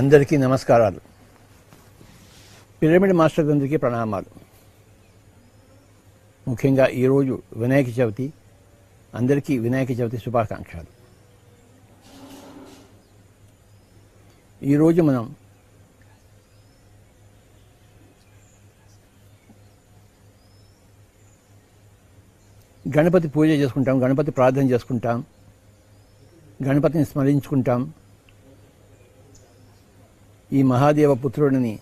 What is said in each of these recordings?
అందరికీ నమస్కారాలు. Pyramid master అందరికీ ప్రణామాలు. ముఖ్యంగా ఈరోజు వినాయక చవితి అందరికీ వినాయక చవితి శుభాకాంక్షలు. ఈరోజు మనం గణపతి పూజ చేసుకుంటాం గణపతి ప్రార్థన చేసుకుంటాం గణపతిని స్మరించుకుంటాం ఈ మహాదేవ పుత్రుడిని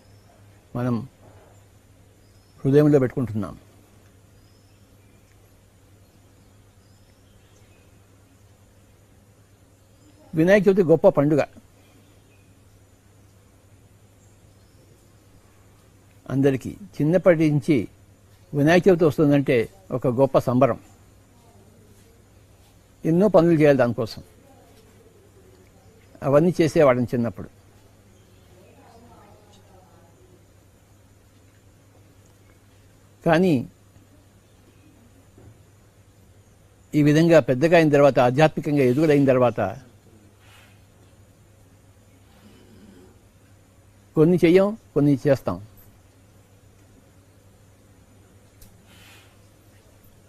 మనం హృదయంలో పెట్టుకుంటున్నాం. వినాయక చవితి గొప్ప పండుగ. అందరికీ చిన్నప్పటి నుంచి వినాయక చవితి వస్తుందంటే ఒక గొప్ప సంబరం. ఎన్నో పనులు చేయాలి దానికోసం. అవన్నీ చేసేవాడిని చిన్నప్పుడు. కానీ ఈ విధంగా పెద్దగా అయిన తర్వాత ఆధ్యాత్మికంగా ఎదుగులైన తర్వాత కొన్ని చెయ్యం కొన్ని చేస్తాం.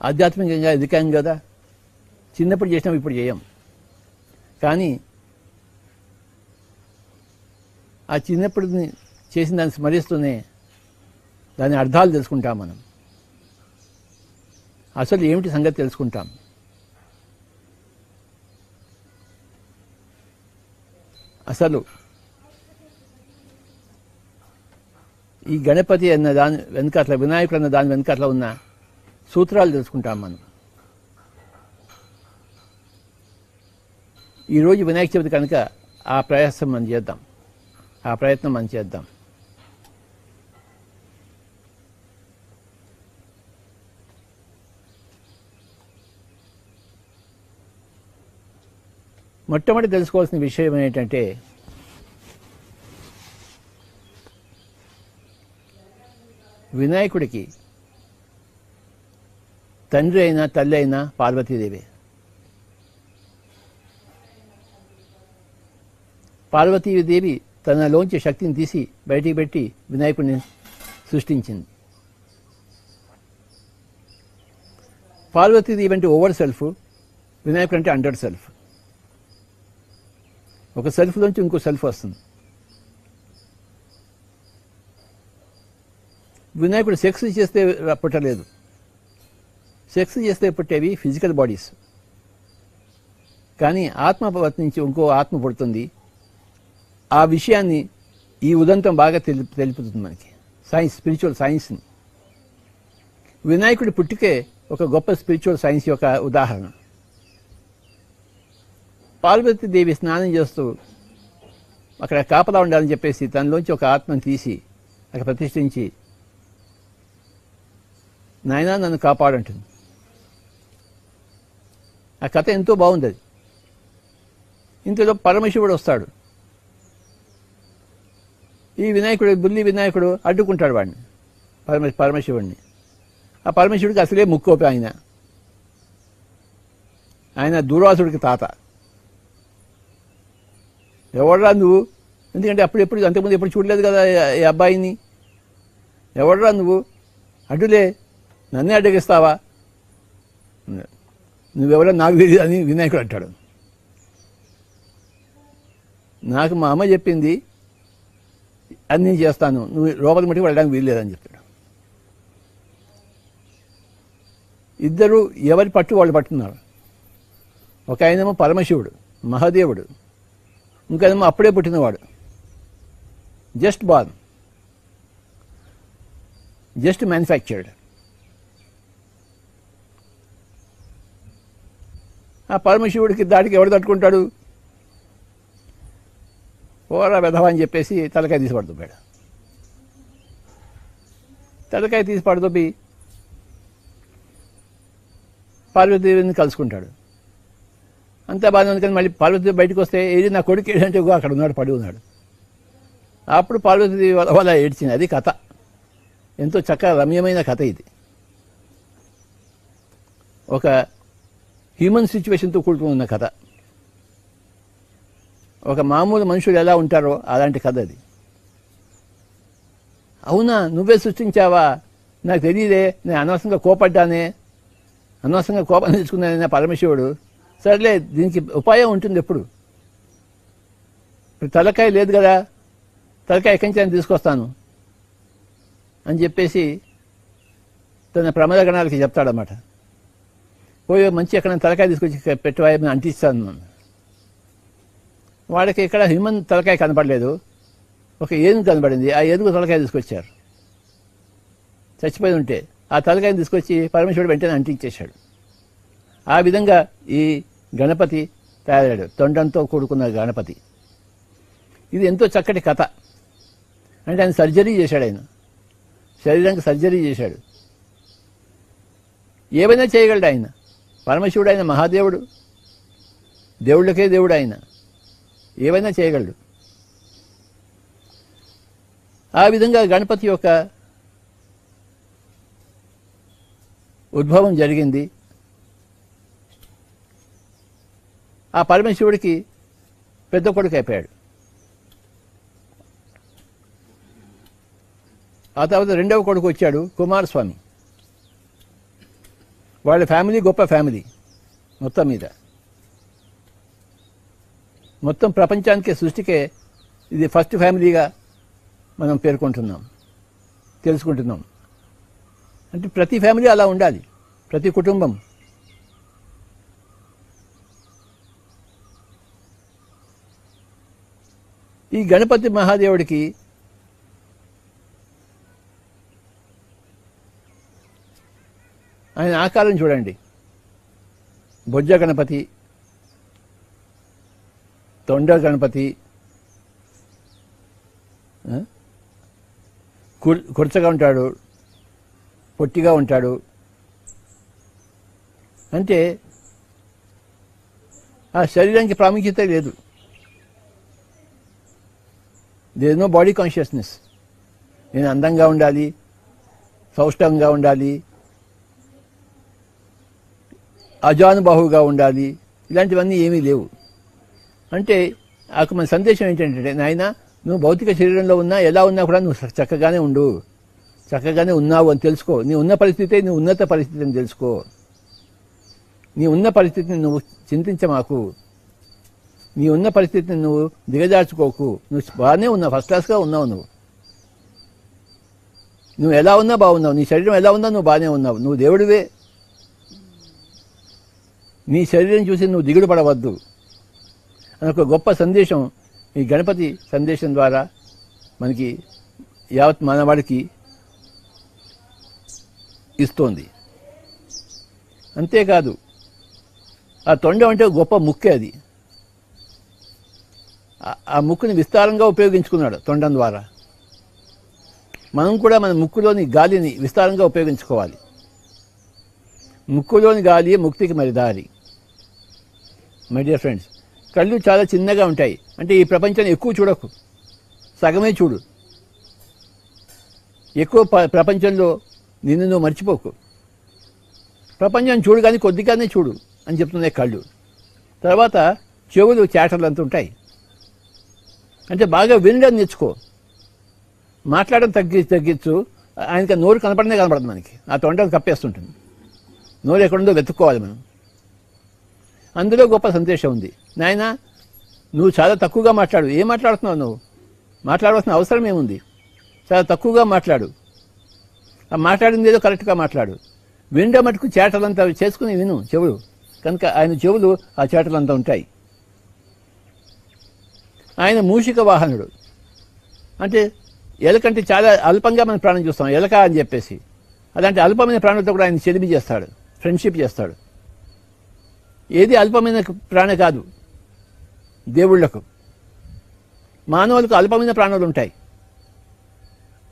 ఆధ్యాత్మికంగా ఎదిగాం కదా. చిన్నప్పుడు చేసినాం ఇప్పుడు చేయం. కానీ ఆ చిన్నప్పుడు చేసిన దాన్ని స్మరిస్తూనే దాని అర్థాలు తెలుసుకుంటాం మనం. అసలు ఏమిటి సంగతి తెలుసుకుంటాం. అసలు ఈ గణపతి అన్న దాని వెనకట్ల వినాయకుడు అన్న దాని వెనకట్ల ఉన్న సూత్రాలు తెలుసుకుంటాం మనం. ఈరోజు వినాయక చవితి కనుక ఆ ప్రయాసం మనం చేద్దాం. ఆ ప్రయత్నం మనం చేద్దాం. మొట్టమొదటి తెలుసుకోవాల్సిన విషయం ఏంటంటే వినాయకుడికి తండ్రి అయినా తల్లి అయినా పార్వతీదేవి. పార్వతీదేవి తనలోంచి శక్తిని తీసి బయటికి పెట్టి వినాయకుడిని సృష్టించింది. పార్వతీదేవి అంటే ఓవర్ సెల్ఫ్ వినాయకుడు అంటే అండర్ సెల్ఫ్. ఒక సెల్ఫ్లోంచి ఇంకో సెల్ఫ్ వస్తుంది. వినాయకుడు సెక్స్ చేస్తే పుట్టలేదు. సెక్స్ చేస్తే పుట్టేవి ఫిజికల్ బాడీస్. కానీ ఆత్మ నుంచి ఇంకో ఆత్మ పుడుతుంది. ఆ విషయాన్ని ఈ ఉదంతం బాగా తెలి తెలుపుతుంది మనకి. సైన్స్ స్పిరిచువల్ సైన్స్ని వినాయకుడి పుట్టికే ఒక గొప్ప స్పిరిచువల్ సైన్స్ యొక్క ఉదాహరణ. పార్వతీదేవి స్నానం చేస్తూ అక్కడ కాపలా ఉండాలని చెప్పేసి తనలోంచి ఒక ఆత్మను తీసి అక్కడ ప్రతిష్ఠించి నాయనా నన్ను కాపాడంటుంది. ఆ కథ ఎంతో బాగుంది అది. ఇంతలో పరమశివుడు వస్తాడు. ఈ వినాయకుడు బుల్లి వినాయకుడు అడ్డుకుంటాడు వాడిని పరమ పరమశివుడిని ఆ పరమశివుడికి అసలే ముక్కోపి ఆయన. ఆయన దూర్వాసుడికి తాత. ఎవడరా నువ్వు? ఎందుకంటే అప్పుడు ఎప్పుడు అంతకుముందు ఎప్పుడు చూడలేదు కదా ఈ అబ్బాయిని. ఎవడరా నువ్వు? అడ్డులే నన్నే అడ్డగిస్తావా? నువ్వెవరో నాకు తెలియదు అని వినాయకుడు అంటాడు. నాకు మా అమ్మ చెప్పింది అది నేను చేస్తాను. నువ్వు లోపల మట్టి వెళ్ళడానికి వీల్లేదని చెప్తాడు. ఇద్దరు ఎవరి పట్టు వాళ్ళు పట్టున్నారు ఒక ఆయనేమో పరమశివుడు మహాదేవుడు. ఇంకేమో అప్పుడే పుట్టినవాడు. జస్ట్ బార్న్ జస్ట్ మ్యానుఫ్యాక్చర్డ్ ఆ పరమశివుడికి దాటికి ఎవడు తట్టుకుంటాడు? ఓరా వెధవా అని చెప్పేసి తలకాయ తీసి పడుతున్నాడు తలకాయ తీసి పడుతుంది పార్వతీదేవిని కలుసుకుంటాడు. అంతా బాగానే ఉంది కానీ మళ్ళీ పార్వతి బయటకు వస్తే ఏది నా కొడుకు ఏడంటే అక్కడ ఉన్నాడు పడి ఉన్నాడు. అప్పుడు పార్వతి వల్ల వల్ల ఏడ్చింది. అది కథ. ఎంతో చక్కగా రమ్యమైన కథ ఇది. ఒక హ్యూమన్ సిచ్యువేషన్తో కూడుకుని ఉన్న కథ. ఒక మామూలు మనుషులు ఎలా ఉంటారో అలాంటి కథ అది. అవునా నువ్వే సృష్టించావా? నాకు తెలియదే నేను అనవసరంగా కోపడ్డానే అనవసరంగా కోపం తెచ్చుకున్నానే పరమశివుడు సరేలే దీనికి ఉపాయం ఉంటుంది ఎప్పుడు? ఇప్పుడు తలకాయ లేదు కదా తలకాయ ఎక్కడి నుంచి తీసుకొస్తాను అని చెప్పేసి తన ప్రమాద గణాలకి చెప్తాడనమాట పోయో మంచి ఎక్కడ తలకాయ తీసుకొచ్చి పెట్టివాయని అంటిస్తాను వాడికి ఇక్కడ హ్యూమన్ తలకాయ కనపడలేదు. ఒక ఏనుగు కనబడింది ఆ ఏనుగు తలకాయ తీసుకొచ్చారు. చచ్చిపోయి ఉంటే ఆ తలకాయని తీసుకొచ్చి పరమేశ్వరుడు వెంటనే అంటించేశాడు. ఆ విధంగా ఈ గణపతి తయారయ్యాడు. తొండంతో కూడుకున్న గణపతి. ఇది ఎంతో చక్కటి కథ. అంటే ఆయన సర్జరీ చేశాడు ఆయన. శరీరానికి సర్జరీ చేశాడు. ఏమైనా చేయగలడు ఆయన. పరమశివుడు ఆయన మహాదేవుడు. దేవుళ్ళకే దేవుడు ఆయన. ఏవైనా చేయగలడు. ఆ విధంగా గణపతి యొక్క ఉద్భవం జరిగింది. ఆ పరమశివుడికి పెద్ద కొడుకు అయిపోయాడు. ఆ తర్వాత రెండవ కొడుకు వచ్చాడు కుమారస్వామి. వాళ్ళ ఫ్యామిలీ గొప్ప ఫ్యామిలీ మొత్తం మీద. మొత్తం ప్రపంచానికే సృష్టికే ఇది ఫస్ట్ ఫ్యామిలీగా మనం పేర్కొంటున్నాం తెలుసుకుంటున్నాం. అంటే ప్రతి ఫ్యామిలీ అలా ఉండాలి. ప్రతి కుటుంబం ఈ గణపతి మహాదేవుడికి ఆయన ఆకారం చూడండి. బొజ్జ గణపతి తొండ గణపతి కుర్చగా ఉంటాడు పొట్టిగా ఉంటాడు. అంటే ఆ శరీరానికి ప్రాముఖ్యత లేదు. దేర్ నో బాడీ కాన్షియస్నెస్ నేను అందంగా ఉండాలి సౌష్టంగా ఉండాలి అజానుబాహుగా ఉండాలి ఇలాంటివన్నీ ఏమీ లేవు. అంటే నాకు మన సందేశం ఏంటంటే నాయన నువ్వు భౌతిక శరీరంలో ఉన్నా ఎలా ఉన్నా కూడా నువ్వు చక్కగానే ఉండు. చక్కగానే ఉన్నావు అని తెలుసుకో. నీ ఉన్న పరిస్థితి నీ ఉన్నత పరిస్థితి అని తెలుసుకో. నీ ఉన్న పరిస్థితిని నువ్వు చింతించమాకు. నీ ఉన్న పరిస్థితిని నువ్వు దిగజార్చుకోకు. నువ్వు బాగానే ఉన్నావు ఫస్ట్ క్లాస్గా ఉన్నావు నువ్వు. నువ్వు ఎలా ఉన్నా బాగున్నావు నీ శరీరం ఎలా ఉన్నా నువ్వు బాగానే ఉన్నావు నువ్వు దేవుడివే. నీ శరీరం చూసి నువ్వు దిగుడు పడవద్దు. అని ఒక గొప్ప సందేశం ఈ గణపతి సందేశం ద్వారా మనకి యావత్ మానవాడికి ఇస్తోంది. అంతేకాదు ఆ తొండం అంటే గొప్ప ముక్కే అది. ఆ- ముక్కుని విస్తారంగా ఉపయోగించుకున్నాడు తొండం ద్వారా. మనం కూడా మన ముక్కులోని గాలిని విస్తారంగా ఉపయోగించుకోవాలి. ముక్కులోని గాలి ముక్తికి మరి దారి. మై డియర్ ఫ్రెండ్స్ కళ్ళు చాలా చిన్నగా ఉంటాయి. అంటే ఈ ప్రపంచాన్ని ఎక్కువ చూడకు. సగమే చూడు. ఎక్కువ ప- ప్రపంచంలో నిన్ను నువ్వు మర్చిపోకు. ప్రపంచం చూడు కానీ కొద్దిగానే చూడు అని చెప్తున్నాయి కళ్ళు. తర్వాత చెవులు చేటలు అంత ఉంటాయి. అంటే బాగా వినడం నేర్చుకో. మాట్లాడడం తగ్గి తగ్గించు. ఆయనకి నోరు కనపడనే కనపడదు మనకి. ఆ తొండలు కప్పేస్తుంటుంది. నోరు ఎక్కడుందో వెతుక్కోవాలి మనం. అందులో గొప్ప సందేశం ఉంది. నాయన నువ్వు చాలా తక్కువగా మాట్లాడు. ఏం మాట్లాడుతున్నావు నువ్వు? మాట్లాడవలసిన అవసరం ఏముంది? చాలా తక్కువగా మాట్లాడు. ఆ మాట్లాడింది ఏదో కరెక్ట్గా మాట్లాడు. వినడం మటుకు చేటలంతా చేసుకుని విను చెవులు. కనుక ఆయన చెవులు ఆ చేటలంతా ఉంటాయి. ఆయన మూషిక వాహనుడు. అంటే ఎలకంటే చాలా అల్పంగా మనం ప్రాణం చూస్తాం. ఎలక అని చెప్పేసి. అలాంటి అల్పమైన ప్రాణులతో కూడా ఆయన చెలిమి చేస్తాడు. ఫ్రెండ్షిప్ చేస్తాడు. ఏది అల్పమైన ప్రాణ కాదు. దేవుళ్ళకు మానవులకు అల్పమైన ప్రాణాలు ఉంటాయి.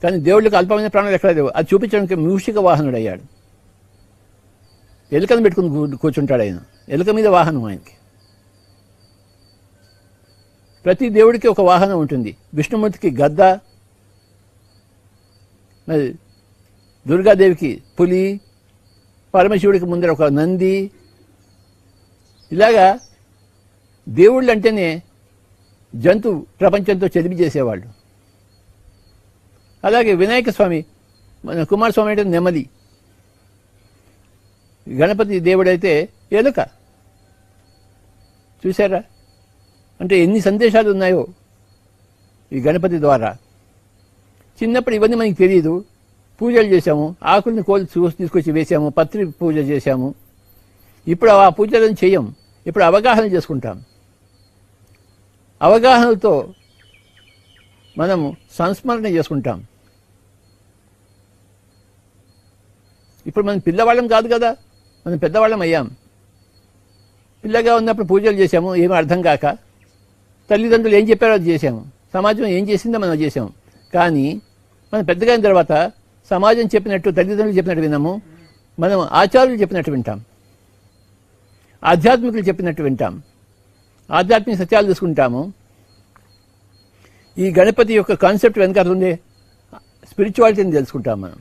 కానీ దేవుళ్ళకి అల్పమైన ప్రాణాలు ఎక్కడ లేవు. అది చూపించడానికి మూషిక వాహనుడు అయ్యాడు. ఎలుకను పెట్టుకుని కూర్చుంటాడు ఆయన. ఎలుక మీద వాహనం ఆయనకి. ప్రతి దేవుడికి ఒక వాహనం ఉంటుంది. విష్ణుమూర్తికి గద్ద మరి దుర్గాదేవికి పులి పరమశివుడికి ముందర ఒక నంది. ఇలాగా దేవుళ్ళు అంటేనే జంతు ప్రపంచంతో చదివి చేసేవాళ్ళు. అలాగే వినాయక స్వామి మన కుమారస్వామి అంటే నెమలి. గణపతి దేవుడైతే ఎలుక. చూసారా అంటే ఎన్ని సందేశాలు ఉన్నాయో ఈ గణపతి ద్వారా. చిన్నప్పుడు ఇవన్నీ మనకి తెలియదు పూజలు చేశాము ఆకుల్ని కోల్చి చూసి తీసుకొచ్చి వేసాము పత్రి పూజ చేశాము. ఇప్పుడు ఆ పూజలను చేయం. ఇప్పుడు అవగాహన చేసుకుంటాం. అవగాహనతో మనము సంస్మరణ చేసుకుంటాం. ఇప్పుడు మనం పిల్లవాళ్ళం కాదు కదా మనం పెద్దవాళ్ళం అయ్యాం. పిల్లగా ఉన్నప్పుడు పూజలు చేశాము ఏమీ అర్థం కాక తల్లిదండ్రులు ఏం చెప్పారో అది చేశాము. సమాజం ఏం చేసిందో మనం చేసాము కానీ మనం పెద్దగా అయిన తర్వాత సమాజం చెప్పినట్టు తల్లిదండ్రులు చెప్పినట్టు విన్నాము. మనం ఆచార్యులు చెప్పినట్టు వింటాం. ఆధ్యాత్మికులు చెప్పినట్టు వింటాం. ఆధ్యాత్మిక సత్యాలు తీసుకుంటాము ఈ గణపతి యొక్క కాన్సెప్ట్ వెనకాల ఉంది స్పిరిచువాలిటీని తెలుసుకుంటాం మనం.